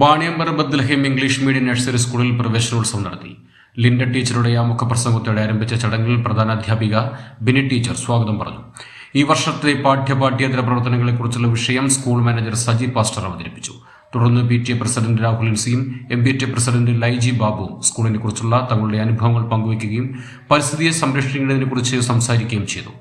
വാണിയമ്പർ Bethlehem English medium nursery സ്കൂളിൽ പ്രവേശനോത്സവം നടത്തി. ലിൻഡ ടീച്ചറുടെ ആമുഖ പ്രസംഗത്തോടെ ആരംഭിച്ച ചടങ്ങിൽ പ്രധാന അധ്യാപിക ബിനി ടീച്ചർ സ്വാഗതം പറഞ്ഞു. ഈ വർഷത്തെ പാഠ്യപാഠ്യേതര പ്രവർത്തനങ്ങളെക്കുറിച്ചുള്ള വിഷയം സ്കൂൾ മാനേജർ സജി പാസ്റ്റർ അവതരിപ്പിച്ചു. തുടർന്ന് P T A president Rahul സിയും M P T president Laiji ബാബുവും സ്കൂളിനെ കുറിച്ചുള്ള തങ്ങളുടെ അനുഭവങ്ങൾ പങ്കുവയ്ക്കുകയും പരിസ്ഥിതിയെ സംരക്ഷിക്കുന്നതിനെക്കുറിച്ച് സംസാരിക്കുകയും ചെയ്തു.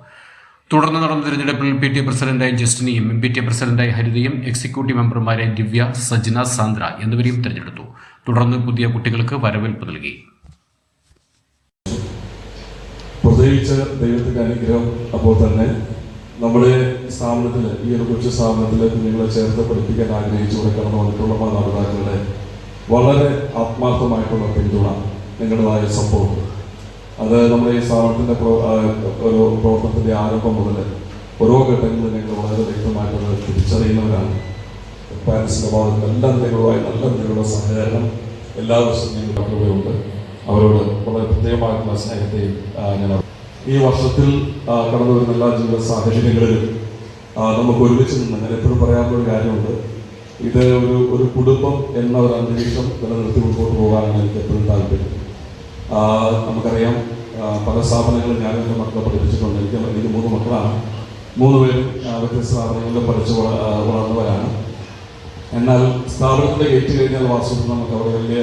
തുടർന്ന് നടന്ന തിരഞ്ഞെടുപ്പിൽ പി ടി എ പ്രസിഡന്റായി ജസ്റ്റിനെയും എം പി ടി എ പ്രസിഡന്റായി ഹരിതയും എക്സിക്യൂട്ടീവ് മെമ്പർമാരായ ദിവ്യ സജ്ന സാന്ദ്ര എന്നിവരെയും തിരഞ്ഞെടുത്തു. തുടർന്ന് പുതിയ കുട്ടികൾക്ക് വരവേൽപ്പ് നൽകി. പ്രത്യേകിച്ച് ദൈവത്തിന്റെ അനുഗ്രഹം അപ്പോൾ തന്നെ നമ്മുടെ സ്ഥാപനത്തിൽ ഈ ഒരു കൊച്ചു സ്ഥാപനത്തിൽ കുഞ്ഞുങ്ങളെ ചേർത്ത് പഠിപ്പിക്കാൻ ആഗ്രഹിച്ചു കടന്നു വന്നിട്ടുള്ള മാതാപിതാക്കളുടെ വളരെ ആത്മാർത്ഥമായിട്ടുള്ള പിന്തുണ നിങ്ങളുടേതായ സംഭവം അത് നമ്മുടെ ഈ സ്ഥാപനത്തിന്റെ ഒരു പ്രവർത്തനത്തിന്റെ ആരംഭം മുതൽ ഓരോ ഘട്ടങ്ങളിലും ഞങ്ങൾ വളരെ വ്യക്തമായിട്ട് തിരിച്ചറിയുന്നവരാണ്. പാരൻസിന്റെ ഭാഗത്ത് എല്ലാ നിങ്ങളുമായി നല്ല നിങ്ങളുടെ സഹകരണം എല്ലാ വർഷവും ഞങ്ങൾ ഉണ്ട് അവരോട് വളരെ പ്രത്യേകമായിട്ടുള്ള സ്നേഹത്തെയും ഞാൻ ഈ വർഷത്തിൽ കടന്നു വരുന്ന എല്ലാ ജീവിത സാഹചര്യങ്ങളിലും നമുക്ക് ഒരുമിച്ച് നിന്ന് ഞാൻ എപ്പോഴും പറയാറുള്ള ഒരു കാര്യമുണ്ട്. ഇത് ഒരു ഒരു കുടുംബം എന്ന ഒരു അന്തരീക്ഷം നിലനിർത്തി മുമ്പോട്ട് പോകാനാണ് എനിക്ക് എപ്പോഴും താല്പര്യം. നമുക്കറിയാം പല സ്ഥാപനങ്ങളും ഞാൻ എന്റെ മക്കളെ പഠിപ്പിച്ചിട്ടുണ്ട്. എനിക്ക് എനിക്ക് മൂന്ന് മക്കളാണ്. മൂന്ന് പേരും വ്യത്യസ്ത സ്ഥാപനങ്ങളിലും പഠിച്ച് വളർന്നവരാണ്. എന്നാൽ സ്ഥാപനത്തിന്റെ ഗേറ്റ് കഴിഞ്ഞാൽ വാസ്തവത്തിൽ നമുക്ക് അവിടെ വലിയ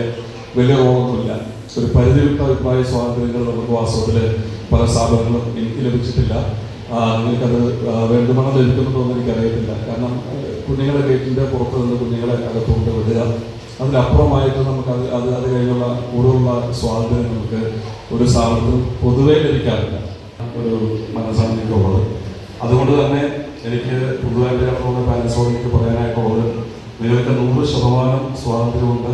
വലിയ റോളൊന്നുമില്ല. ഒരു പരിധി വിട്ട അഭിപ്രായ സ്വാതന്ത്ര്യങ്ങൾ നമുക്ക് വാസ്തവത്തിൽ പല സ്ഥാപനങ്ങളും എനിക്ക് ലഭിച്ചിട്ടില്ല. നിങ്ങൾക്കത് ആ, വേണ്ടുമണ്ണം എനിക്ക് എനിക്കറിയത്തില്ല. കാരണം കുഞ്ഞുങ്ങളെ വീട്ടിന്റെ പുറത്ത് നിന്ന് കുഞ്ഞുങ്ങളെ അകത്തുകൊണ്ട് വിടുക. അതിനപ്പുറമായിട്ട് നമുക്ക് അത് അത് അത് കഴിഞ്ഞുള്ള കൂടുതലുള്ള സ്വാതന്ത്ര്യം നമുക്ക് ഒരു സ്ഥാപനത്തിൽ പൊതുവേ ലഭിക്കാറില്ല. ഒരു മനസ്സാണ് എനിക്കുള്ളത് അതുകൊണ്ട് തന്നെ എനിക്ക് പുതുതായിട്ട് പാരസോണിക്ക് പറയാനായിട്ടുള്ളത് നിങ്ങൾക്ക് നൂറ് ശതമാനം സ്വാതന്ത്ര്യമുണ്ട്.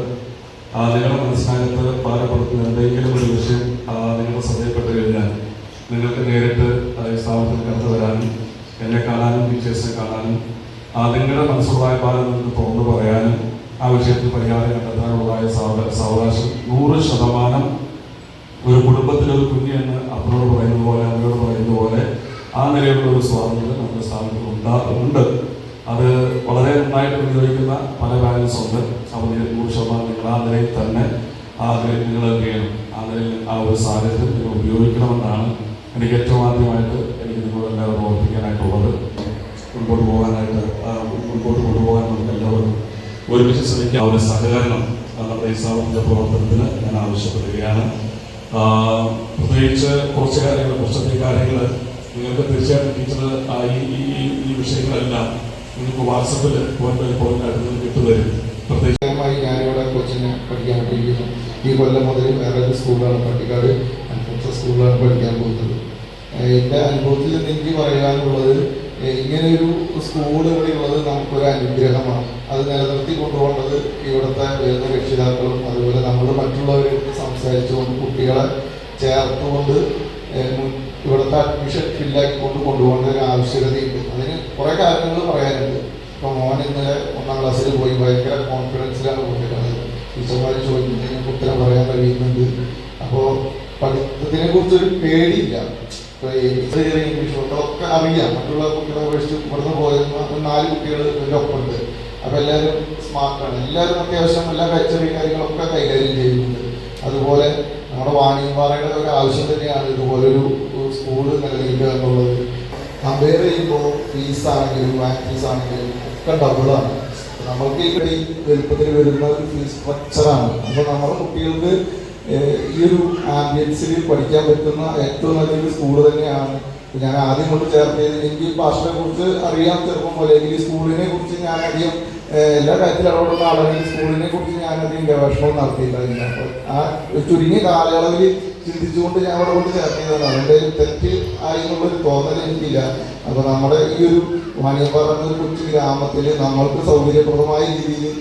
നിങ്ങളുടെ മനസ്സിനകത്ത് പാരപ്പെടുത്തുന്ന എന്തെങ്കിലും ഒരു വിഷയം ആ, നിങ്ങളുടെ ശ്രദ്ധയിൽപ്പെട്ട് കഴിഞ്ഞാൽ നിങ്ങൾക്ക് നേരിട്ട് ആ, ഈ സ്ഥാപനത്തിൽ കടന്നു വരാനും എന്നെ കാണാനും ടീച്ചേഴ്സിനെ കാണാനും ആ, നിങ്ങളുടെ മനസ്സുള്ളതായ പാലം നിങ്ങൾക്ക് തുറന്നു പറയാനും ആ വിഷയത്തിൽ പരിഹാരം കണ്ടെത്താനുള്ളതായ സാവ- സാവകാശം നൂറ് ശതമാനം ഒരു കുടുംബത്തിലെ ഒരു കുഞ്ഞ് എന്ന് അപ്പനോട് പറയുന്ന പോലെ അമ്മയോട് പറയുന്ന പോലെ ആ നിലയിലുള്ള ഒരു സ്വാതന്ത്ര്യം നമ്മുടെ സ്ഥാപനത്തിൽ ഉണ്ടാ ഉണ്ട്. അത് വളരെ നന്നായിട്ട് ഉപയോഗിക്കുന്ന പല ബാലൻസ് ഉണ്ട്. അവർ നൂറ് ശതമാനം നിങ്ങൾ ആ നിലയിൽ തന്നെ ആ നിലയിൽ നിങ്ങൾ എന്ത് ചെയ്യണം ആ നിലയിൽ ആ ഒരു സാഹചര്യം നിങ്ങൾ ഉപയോഗിക്കണമെന്നാണ് എനിക്ക് ഏറ്റവും ആദ്യമായിട്ട് എനിക്ക് നിങ്ങളെല്ലാവരും ഓർപ്പിക്കാനായിട്ടുള്ളത്. മുൻപോട്ട് പോകാനായിട്ട് മുൻപോട്ട് കൊണ്ടുപോകാൻ നമുക്ക് എല്ലാവരും ഒരുമിച്ച് ശ്രമിക്കാൻ ഒരു സഹകരണം നമ്മുടെ ഈ പ്രവർത്തനത്തിന് ഞാൻ ആവശ്യപ്പെടുകയാണ്. പ്രത്യേകിച്ച് കുറച്ച് കാര്യങ്ങൾ കുറച്ചധികം കാര്യങ്ങൾ നിങ്ങൾക്ക് തീർച്ചയായിട്ടും ടീച്ചർ ഈ ഈ വിഷയങ്ങളെല്ലാം നിങ്ങൾക്ക് വാട്സപ്പിൽ പോയിന്റ് പോയിന്റ് ആയിട്ട് പ്രത്യേകമായി ഞാനിവിടെ കൊച്ചിനെ പഠിക്കാൻ വേണ്ടിയിരിക്കുന്നു ഈ കൊല്ലം മുതൽ വേറെ സ്കൂളാണ് പട്ടിക്കാട് അൽഫോൺസ സ്കൂളിലാണ് പഠിക്കാൻ പോകുന്നത്. എന്റെ അനുഭവത്തിൽ എനിക്ക് പറയാനുള്ളത് ഏഹ് ഇങ്ങനെ ഒരു സ്കൂൾ ഇവിടെ ഉള്ളത് നമുക്കൊരു അനുഗ്രഹമാണ്. അത് നിലനിർത്തി കൊണ്ടുപോകേണ്ടത് ഇവിടുത്തെ വരുന്ന രക്ഷിതാക്കളും അതുപോലെ നമ്മൾ മറ്റുള്ളവരുമായിട്ട് സംസാരിച്ചുകൊണ്ട് കുട്ടികളെ ചേർത്തുകൊണ്ട് ഇവിടുത്തെ അഡ്മിഷൻ ഫില്ലാക്കിക്കൊണ്ട് കൊണ്ടുപോകേണ്ട ഒരു ആവശ്യകതയുണ്ട്. അതിന് കുറേ കാര്യങ്ങൾ പറയാനുണ്ട്. ഇപ്പൊ മോൻ ഇന്നലെ ഒന്നാം ക്ലാസ്സിൽ പോയി ഭയങ്കര കോൺഫിഡൻസിലാണ് പോയിട്ടുള്ളത് ടീച്ചർമാർ ചോദിക്കുന്നതിന് ഉത്തരം പറയാൻ കഴിയുന്നുണ്ട്? അപ്പോൾ പഠിത്തത്തിനെ കുറിച്ചൊരു പേടിയില്ല. ഇംഗ്ലീഷ് ഒക്കെ അറിയാം. മറ്റുള്ള കുട്ടികളെ അപേക്ഷിച്ച് ഇവിടുന്ന് പോയ നാല് കുട്ടികൾ ഇതിന്റെ ഒപ്പമുണ്ട്. അപ്പൊ എല്ലാവരും സ്മാർട്ടാണ് എല്ലാവരും അത്യാവശ്യം എല്ലാ ചെറിയ കാര്യങ്ങളൊക്കെ കൈകാര്യം ചെയ്യുന്നുണ്ട്. അതുപോലെ നമ്മുടെ വാണിയമ്പാറയുടെ ഒരു ആവശ്യം തന്നെയാണ് ഇതുപോലൊരു സ്കൂൾ നിലനിൽക്കുക എന്നുള്ളത്. കമ്പയർ ചെയ്യുമ്പോൾ ഫീസ് ആണെങ്കിലും ഫീസ് ആണെങ്കിലും ഒക്കെ ഡബിളാണ് നമ്മൾക്ക് ഇവിടെ വലുപ്പത്തിൽ വരുന്ന ഒരു ഫീസ് സ്ട്രക്ചറാണ് അപ്പോൾ നമ്മുടെ കുട്ടികൾക്ക് ഈ ഒരു ആംബിയൻസിൽ പഠിക്കാൻ പറ്റുന്ന ഏറ്റവും നല്ലൊരു സ്കൂൾ തന്നെയാണ്. ഞാൻ ആദ്യം കൊണ്ട് ചേർത്തത് എനിക്ക് ഭാഷയെ കുറിച്ച് അറിയാം ചെറുപ്പം പോലെ എനിക്ക് സ്കൂളിനെ കുറിച്ച് ഞാൻ അധികം എല്ലാ കാര്യത്തിലും ആളാണ് ഈ സ്കൂളിനെ കുറിച്ച് ഞാൻ അധികം ഗവേഷണം നടത്തിയിട്ടില്ല. അപ്പോൾ ആ ചുരുങ്ങിയ കാലയളവിൽ ചിന്തിച്ചുകൊണ്ട് ഞാൻ അവിടെ കൊണ്ട് ചേർത്തതാണ് അതിന്റെ തെറ്റ് ആയി എന്നുള്ളൊരു തോന്നൽ എനിക്കില്ല. അപ്പോൾ നമ്മുടെ ഈ ഒരു വാണിയമ്പാറ എന്ന കൊച്ചു ഗ്രാമത്തിൽ നമ്മൾക്ക് സൗകര്യപ്രദമായ രീതിയിൽ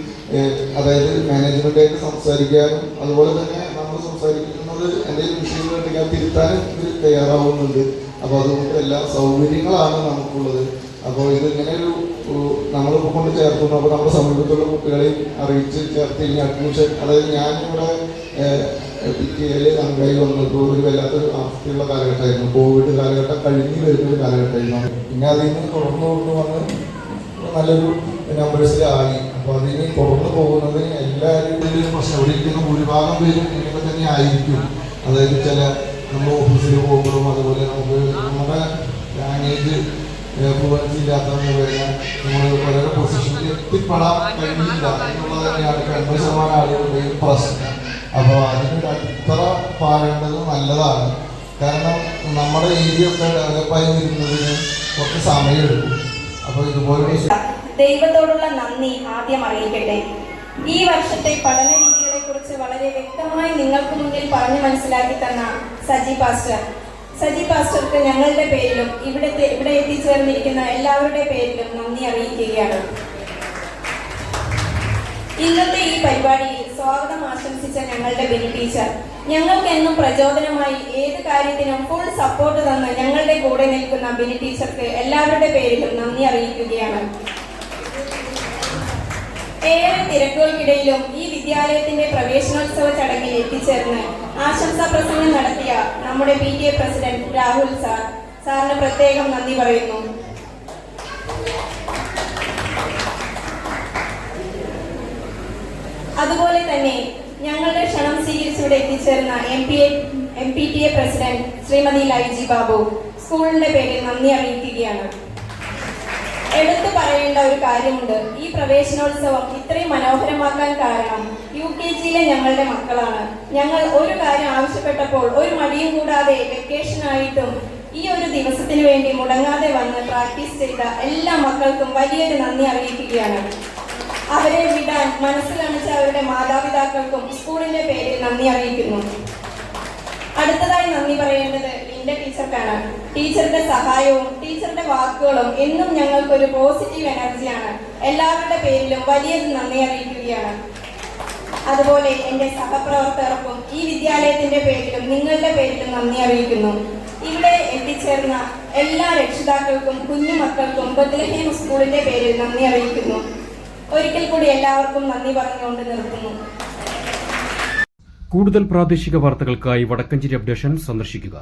അതായത് മാനേജ്മെന്റായിട്ട് സംസാരിക്കാനും അതുപോലെ തന്നെ വിഷയങ്ങളുണ്ടെങ്കിൽ ഇതിൽ തയ്യാറാവുന്നുണ്ട്. അപ്പോൾ അതുകൊണ്ട് എല്ലാ സൗകര്യങ്ങളാണ് നമുക്കുള്ളത്. അപ്പോൾ ഇങ്ങനെ ഒരു നമ്മളിപ്പോൾ കൊണ്ട് ചേർക്കുന്നു അപ്പോൾ നമ്മുടെ സമീപത്തുള്ള കുട്ടികളെ അറിയിച്ച് ചേർത്ത് ഇനി അഡ്മിഷൻ അതായത് ഞാൻ ഇവിടെ പി ടി എയിൽ വന്നപ്പോൾ ഒരു വല്ലാത്തൊരു അവസ്ഥയുള്ള കാലഘട്ടമായിരുന്നു. കോവിഡ് കാലഘട്ടം കഴിഞ്ഞ് വരുന്ന ഒരു കാലഘട്ടമായിരുന്നു. പിന്നെ അതിൽ നിന്ന് തുടർന്നു കൊണ്ട് വന്ന് നല്ലൊരു നമ്പേഴ്സിലായി അപ്പോൾ അതിന് തുടർന്ന് പോകുന്നതിന് എല്ലാ വലിയൊരു പ്രശ്നം. ഇരിക്കുന്ന ഭൂരിഭാഗം പേരും ഇങ്ങനെ തന്നെ ആയിരിക്കും. അതായത് ചില നമ്മൾ ഓഫീസിൽ പോകുമ്പോഴും അതുപോലെ നമുക്ക് നമ്മുടെ ലാംഗ്വേജ് ഫ്ലുവൻസി ഇല്ലാത്തതെന്ന് പറഞ്ഞാൽ നമ്മൾ ഓരോ പൊസിഷനിൽ എത്തിപ്പെടാൻ കഴിയില്ല എന്നുള്ളത് തന്നെയാണ് എൺപത് ശതമാനം ആളുകളുടെയും പ്രശ്നം. അപ്പോൾ അതിനൊരു അടിത്തറ പാടേണ്ടത് നല്ലതാണ്. കാരണം നമ്മുടെ ഏരിയ ഒക്കെ ഡെവലപ്പായി വരുന്നതിന് കുറച്ച് സമയമെടുക്കും. അപ്പോൾ ഇതുപോലെ ദൈവത്തോടുള്ള നന്ദി ആദ്യം അറിയിക്കട്ടെ. ഈ വർഷത്തെ പഠന രീതികളെ കുറിച്ച് വളരെ വ്യക്തമായി നിങ്ങൾക്ക് മുന്നിൽ പറഞ്ഞു മനസ്സിലാക്കി തന്ന സജി പാസ്റ്റർ സജി പാസ്റ്റർക്ക് ഞങ്ങളുടെ പേരിലും ഇവിടുത്തെ ഇവിടെ എത്തിച്ചേർന്നിരിക്കുന്ന എല്ലാവരുടെ പേരിലും നന്ദി അറിയിക്കുകയാണ്. ഇന്നത്തെ ഈ പരിപാടിയിൽ സ്വാഗതം ആശംസിച്ച ഞങ്ങളുടെ ബിനി ടീച്ചർ ഞങ്ങൾക്ക് എന്നും പ്രചോദനമായി ഏത് കാര്യത്തിനും ഫുൾ സപ്പോർട്ട് തന്ന് ഞങ്ങളുടെ കൂടെ നിൽക്കുന്ന ബിനി ടീച്ചർക്ക് എല്ലാവരുടെ പേരിലും നന്ദി അറിയിക്കുകയാണ്. ഏറെ തിരക്കുകൾക്കിടയിലും ഈ വിദ്യാലയത്തിന്റെ പ്രവേശനോത്സവ ചടങ്ങിൽ എത്തിച്ചേർന്ന് ആശംസാ പ്രസംഗം നടത്തിയ നമ്മുടെ P T A president Rahul sir. സാറിന് പ്രത്യേകം നന്ദി പറയുന്നു. അതുപോലെ തന്നെ ഞങ്ങളുടെ ക്ഷണം സ്വീകരിച്ചിവിടെ എത്തിച്ചേർന്ന M P M P T A president Shrimati Laiji Babu സ്കൂളിന്റെ പേരിൽ നന്ദി അറിയിക്കുകയാണ്. എടുത്തു പറയേണ്ട ഒരു കാര്യമുണ്ട്. ഈ പ്രവേശനോത്സവം ഇത്രയും മനോഹരമാക്കാൻ കാരണം യു കെ ജിയിലെ ഞങ്ങളുടെ മക്കളാണ്. ഞങ്ങൾ ഒരു കാര്യം ആവശ്യപ്പെട്ടപ്പോൾ ഒരു മടിയും കൂടാതെ വെക്കേഷൻ ആയിട്ടും ഈ ഒരു ദിവസത്തിന് വേണ്ടി മുടങ്ങാതെ വന്ന് പ്രാക്ടീസ് ചെയ്ത എല്ലാ മക്കൾക്കും വലിയൊരു നന്ദി അറിയിക്കുകയാണ്. അവരെ വിടാൻ മനസ്സ് അവരുടെ മാതാപിതാക്കൾക്കും സ്കൂളിന്റെ പേരിൽ നന്ദി അറിയിക്കുന്നു. അടുത്തതായി നന്ദി പറയേണ്ടത് ലിൻഡ ടീച്ചർക്കാണ് ടീച്ചറുടെ സഹായവും ടീച്ചറുടെ വാക്കുകളും എന്നും ഞങ്ങൾക്ക് ഒരു പോസിറ്റീവ് എനർജിയാണ് എല്ലാവരുടെ പേരിലും വലിയൊരു നന്ദി അറിയിക്കുകയാണ്. അതുപോലെ എന്റെ സഹപ്രവർത്തകർക്കും ഈ വിദ്യാലയത്തിന്റെ പേരിലും നിങ്ങളുടെ പേരിലും നന്ദി അറിയിക്കുന്നു. ഇവിടെ എത്തിച്ചേർന്ന എല്ലാ രക്ഷിതാക്കൾക്കും കുഞ്ഞുമക്കൾക്കും ബദ്ലഹീം സ്കൂളിന്റെ പേരിൽ നന്ദി അറിയിക്കുന്നു. ഒരിക്കൽ കൂടി എല്ലാവർക്കും നന്ദി പറഞ്ഞുകൊണ്ട് നിർത്തുന്നു. കൂടുതൽ പ്രാദേശിക വാർത്തകൾക്കായി വടക്കഞ്ചേരി അപ്ഡേഷൻ സന്ദർശിക്കുക.